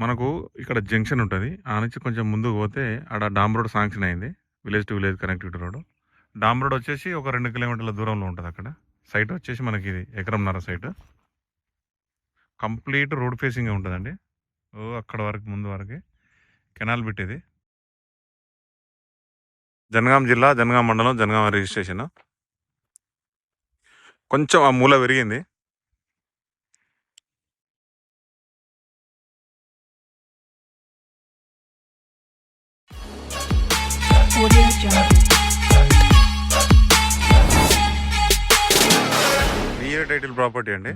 మనకు ఇక్కడ జంక్షన్ ఉంటుంది. ఆ నుంచి కొంచెం ముందుకు పోతే ఆడ డామ్ రోడ్ శాంక్షన్ అయింది. Village to village connectivity road. Dam road వచ్చేసి ఒక రెండు కిలోమీటర్ల దూరంలో ఉంటుంది అక్కడ. సైట్ వచ్చేసి మనకి ఇది ఎకరంన్నర సైట్. కంప్లీట్ రోడ్ ఫేసింగ్ ఉంటుందండి. ఓ అక్కడ వరకు ముందు వరకు కెనాల్ పెట్టేది. జనగాం జిల్లా జనగాం మండలం జనగాం రిజిస్ట్రేషన్. కొంచెం ఆ మూల పెరిగింది రియల్ టైటిల్ ప్రాపర్టీ అండి.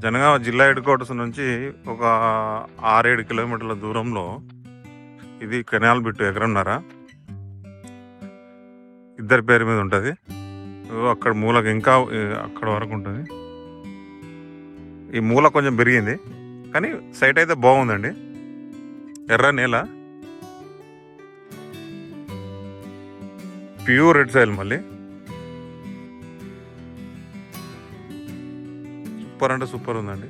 జనగామ జిల్లా హెడ్ క్వార్టర్స్ నుంచి ఒక ఆరేడు కిలోమీటర్ల దూరంలో ఇది కెనాల్ బిట్టు ఎకరన్నర. ఇద్దరి పేరు మీద ఉంటుంది. అక్కడ మూలకు ఇంకా అక్కడ వరకు ఉంటుంది. ఈ మూల కొంచెం పెరిగింది. కానీ సైట్ అయితే బాగుందండి. ఎర్ర నేల. ప్యూర్ రెడ్ సాయిల్ మళ్ళీ. సూపర్ అంటే సూపర్ ఉందండి.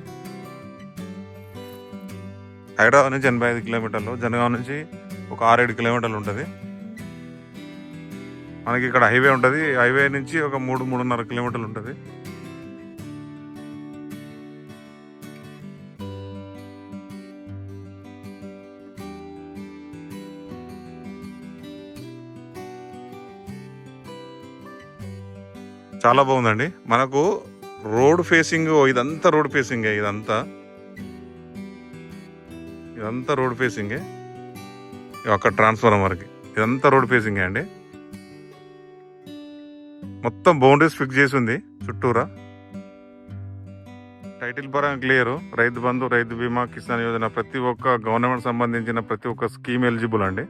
హైదరాబాద్ నుంచి ఎనభై ఐదు కిలోమీటర్లు జనగాం నుంచి ఒక ఆరేడు కిలోమీటర్లు ఉంటుంది. మనకి ఇక్కడ హైవే ఉంటుంది. హైవే నుంచి ఒక మూడు మూడున్నర కిలోమీటర్లు ఉంటుంది. చాలా బాగుందండి. మనకు రోడ్ ఫేసింగ్ ఇదంతా రోడ్ ఫేసింగే ఇదంతా. ఇదంతా రోడ్ ఫేసింగే. అక్కడ ట్రాన్స్ఫార్మర్కి ఇదంతా రోడ్ ఫేసింగే అండి. మొత్తం బౌండరీస్ ఫిక్స్ చేసి ఉంది చుట్టూరా. టైటిల్ పరంగా క్లియర్. రైతు బంధు రైతు బీమా కిసాన్ యోజన ప్రతి ఒక్క గవర్నమెంట్ సంబంధించిన ప్రతి ఒక్క స్కీమ్ ఎలిజిబుల్ అండి.